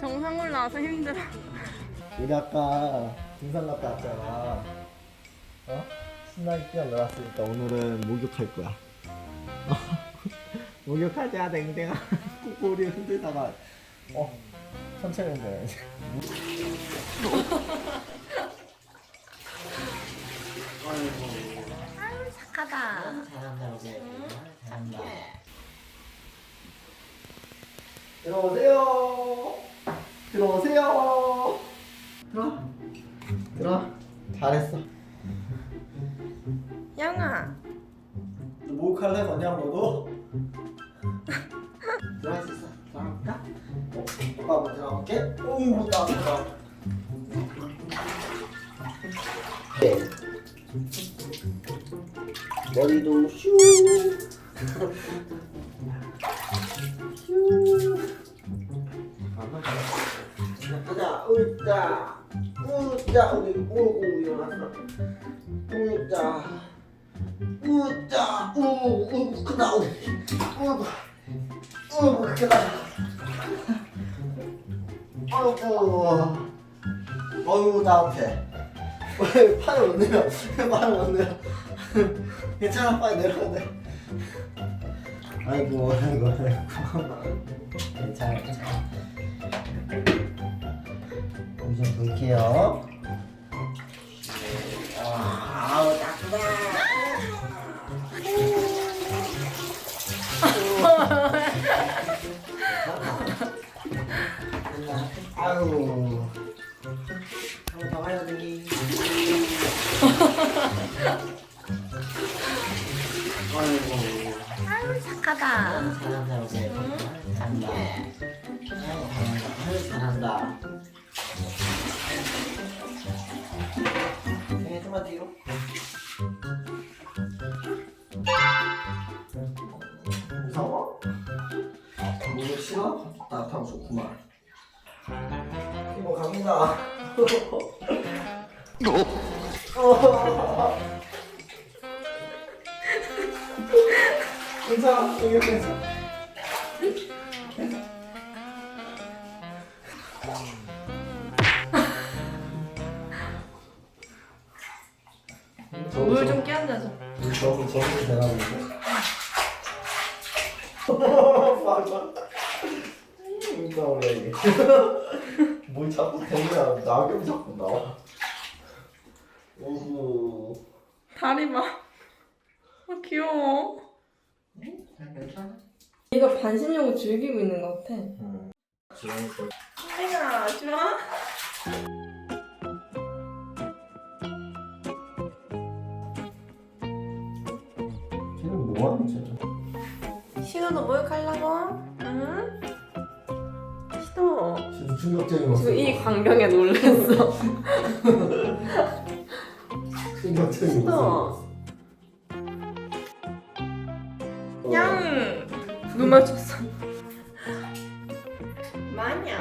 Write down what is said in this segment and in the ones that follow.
정상 올라와서 힘들어. 우리 아까 등산 갔다 왔잖아. 어? 신나게 뛰어놀았으니까 오늘은 목욕할 거야. 목욕하자, 댕댕아. 꼬리 흔들다가, 어, 천천히 흔들어야지. 아유 착하다. 잘한다, 이제. 잘한다. 들어오세요. 들어오세요. 들어. 들어. 잘했어. 양아. 목욕할래, 언니랑 너도? 들어갈 수 있어. 들어갈까? 어, 오빠 먼저 들어갈게. 오, 나 들어. 네. 머리도 슈. 슈. 으자, 으자, 우리 오고 일어났어. 으자. 우짜 우우 크다. 우리 우우 우우 크다. 아이고. 어유 나한테 왜 팔을 못 내려. 왜 팔을 못 내려. 괜찮아 빨리 내려가 돼. 아이고 아이고 아이고. 괜찮아 괜찮아 볼게요 아우 따뜻해 아유. 한번 더 가야 되니. 아이고. 아유 착하다. 잘한다 이제. 잘한다. 아이고 잘한다. 아유 잘한다. 따뜻하고 좋구만. 이거 갑니다. 괜찮아, 여기 괜찮아. 물 좀 끼얹어줘. 되나 본데. 맞아. 음. 뭘 자꾸 대냐? 낙엽 자꾸 나와. 오호. 다리 봐. 아 귀여워. 괜찮아? 얘가 반신욕을 즐기고 있는 것 같아. 거. 아이가 좋아? 쟤는 뭐하는 쟤는? 신호도 목욕하려고? 응? 진짜 충격적인 모습. 지금 이 광경에 놀랐어. 충격적인 신호. 모습. 양. 눈 맞췄어. 마냥.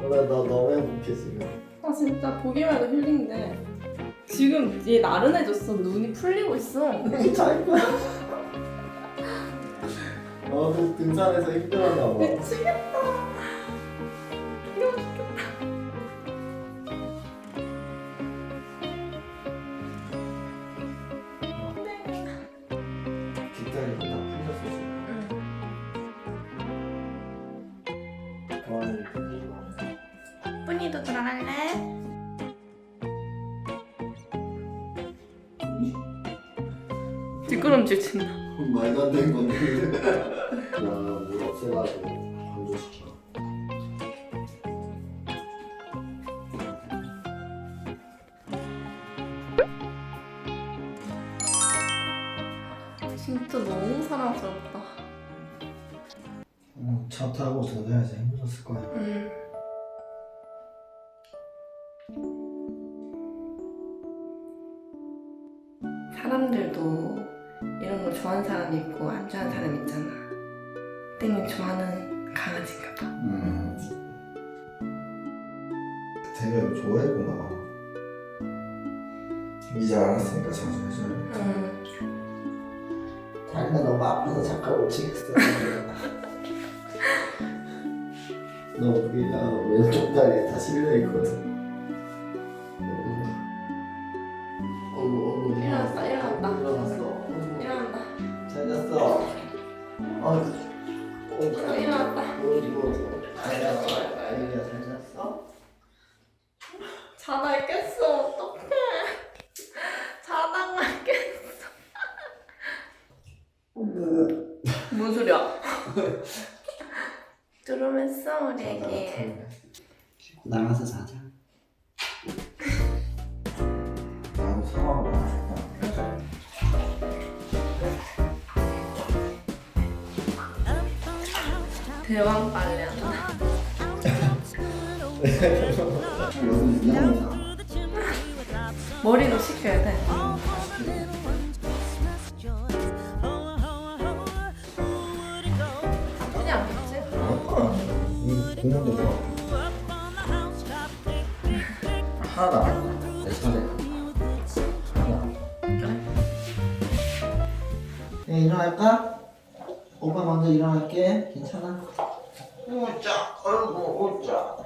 그래 나 너무 행복해 지금. 아 진짜 보기만 해도 힐링돼. 지금 얘 나른해졌어. 눈이 풀리고 있어. 잘 거야. 너도 등산에서 힘들었나 봐. 미치겠다. 뒷다리 풀렸어 뿌니도 들어갈래? 뒷걸음질 친다. 말도 안 되는 건데. 건조시켜. 진짜 너무 사랑스럽다. 어, 차 타고 전화해서 힘들었을 거야. 음. 사람들도 이런 거 좋아하는 사람 있고 안 좋아하는 사람 있잖아. 땡이 좋아하는 강아지인가 봐. 음. 되게 좋아했구나. 이제 알았으니까 자주 해줘야겠다. 음. 다리가 너무 아파서 잠깐 못 치겠어. 너 그냥 왼쪽 다리에 다 실려 있거든. 어, 일어났다. 어, 이거 잘 잤어. 아이야 잘 잤어? 자다가 깼어. 어떡해. 자다가 깼어. 뭔 소리야? 들어맸어, 우리 애기. 나가서 자자. 대왕 빨래 한다. 여기 이상하잖아. 머리도 식혀야 돼. 공원도 좋아. 아파. 내 차례. 하나. 그래. 네, 일어날까? 오빠 먼저 일어날게. 괜찮아? 오자, 아이고, 오자.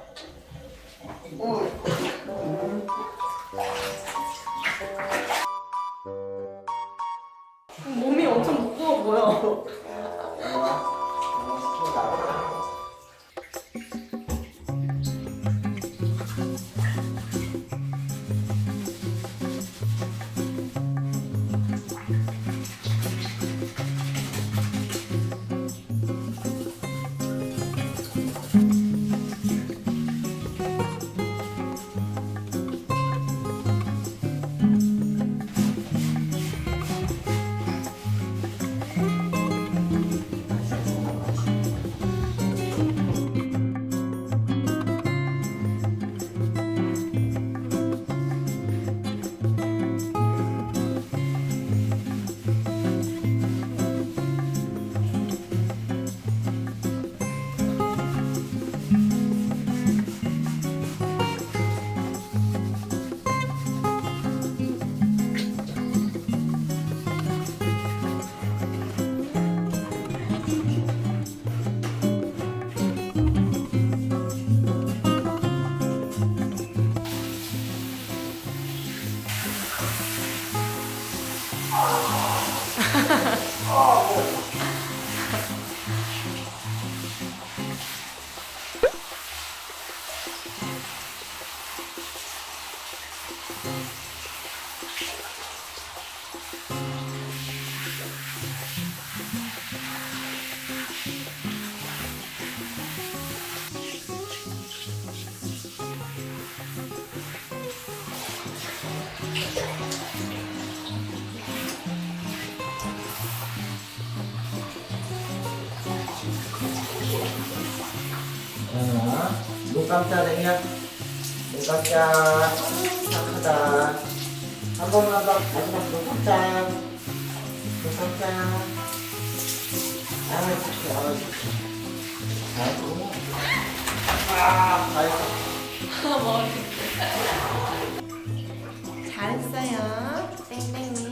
오. 몸이 엄청 무거워 보여. 눈 감자, 냉이야. 눈 감자. 착하다. 한 번만 더, 마지막 눈 감자. 눈 감자. 아, 착해, 아, 착해. 아이고. 아, 아이고. 머리. 잘했어요, 땡땡님.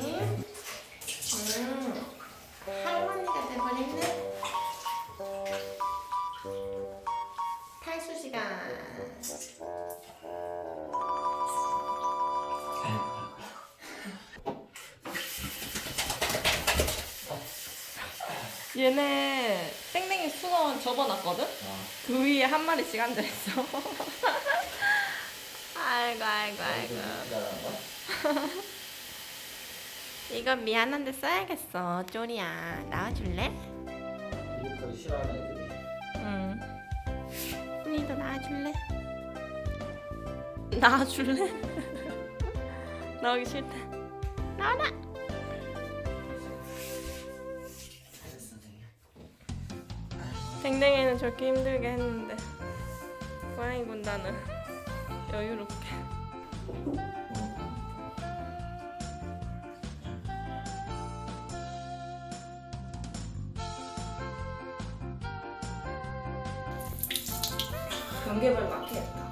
얘네 땡땡이 수건 접어놨거든? 그 위에 한 마리씩 앉아있어. 아이고, 아이고, 아이고. 이거 미안한데 써야겠어. 쪼리야. 나와줄래? 이거까지 싫어하는 애들이. 응. 언니도 나와줄래? 나와줄래? 나오기 싫다. 나와라! 댕댕이는 저렇게 힘들게 했는데 고양이 군단은 여유롭게. 경계발 마켓